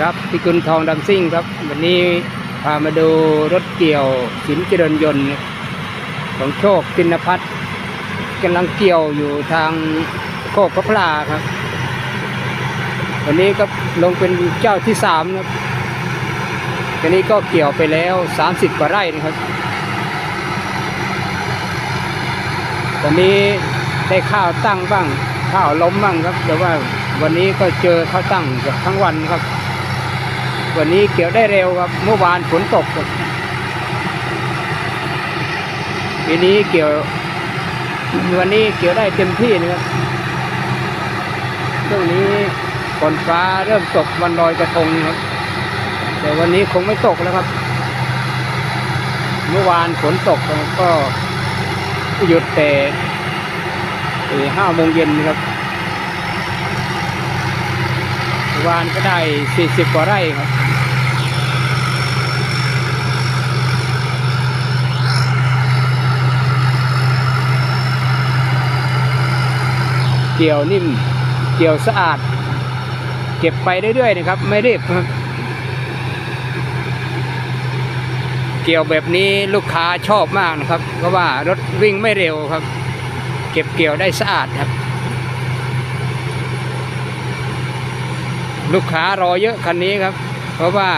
ครับพี่กุลทองดำซิ่งครับ วันนี้พามาดูรถเกี่ยวสินเจริญยนต์ของโชคตินพัฒน์กำลังเกี่ยวอยู่ทางโคกพระพลาครับ วันนี้ก็ลงเป็นเจ้าที่สามนะครับวันนี้ก็เกี่ยวไปแล้วสามสิบกว่าไร่นะครับวันนี้ได้ข้าวตั้งบ้าง ข้าวล้มบ้างครับ แต่ว่าวันนี้ก็เจอข้าวตั้งเกือบทั้งวันครับ วันนี้เกี่ยวได้เร็วครับ เมื่อวานฝนตกครับปีนี้เกี่ยว วันนี้เกี่ยวได้เต็มที่นะครับช่วงนี้ฝนฟ้าเริ่มตกวันลอยกระทงครับ แต่วันนี้คงไม่ตกแล้วครับ เมื่อวานฝนตกก็หยุดแต่ห้าโมงเย็นนะครับเมื่อ วานก็ได้สี่สิบกว่าไร่ครับเกี่ยวนิ่ม เกี่ยวสะอาด เก็บไปเรื่อยๆนะครับ ไม่รีบครับเกี่ยวแบบนี้ลูกค้าชอบมากนะครับ เพราะว่ารถวิ่งไม่เร็วครับ เก็บเกี่ยวได้สะอาดครับ ลูกค้ารอเยอะคันนี้ครับ เพราะว่า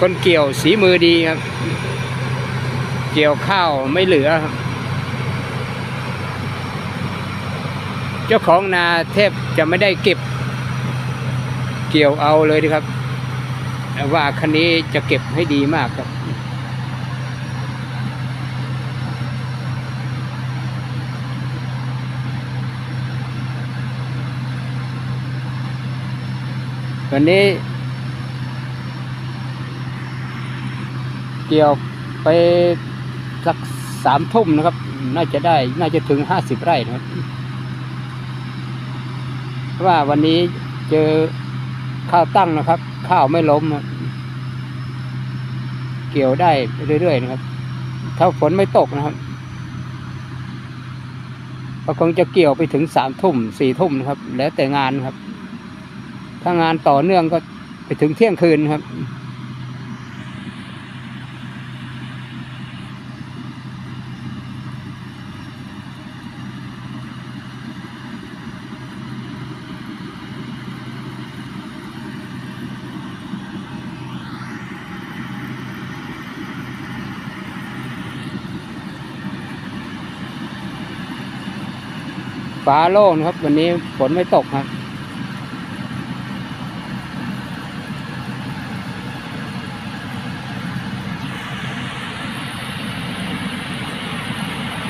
คนเกี่ยวสีมือดีครับ เกี่ยวข้าวไม่เหลือครับเจ้าของนาแทบจะไม่ได้เก็บ เกี่ยวเอาเลยครับแต่ว่าคันนี้จะเก็บให้ดีมากครับ วันนี้ เกี่ยวไปสักสามทุ่มนะครับ น่าจะได้ น่าจะถึงห้าสิบไร่นะครับ เพราะว่าวันนี้เจอข้าวตั้งนะครับ ข้าวไม่ล้ม เกี่ยวได้เรื่อยๆนะครับ ถ้าฝนไม่ตกนะครับก็คงจะเกี่ยวไปถึงสามทุ่มสี่ทุ่มนะครับ แล้วแต่งานครับ ถ้างานต่อเนื่องก็ไปถึงเที่ยงคืนครับ ฟ้าโล่งนครับ วันนี้ฝนไม่ตกครับ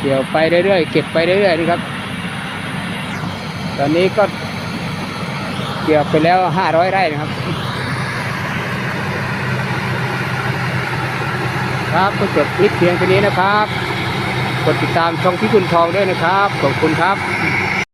เกี่ยวไปเรื่อยๆเก็บไปเรื่อยๆนะครับ ตอนนี้ก็เกี่ยวไปแล้วห้าร้อยไร่นะครับ ครับก็จบคลิปเพียงแค่นี้นะครับ กดติดตามช่องพี่คุณทองด้วยนะครับ ขอบคุณครับ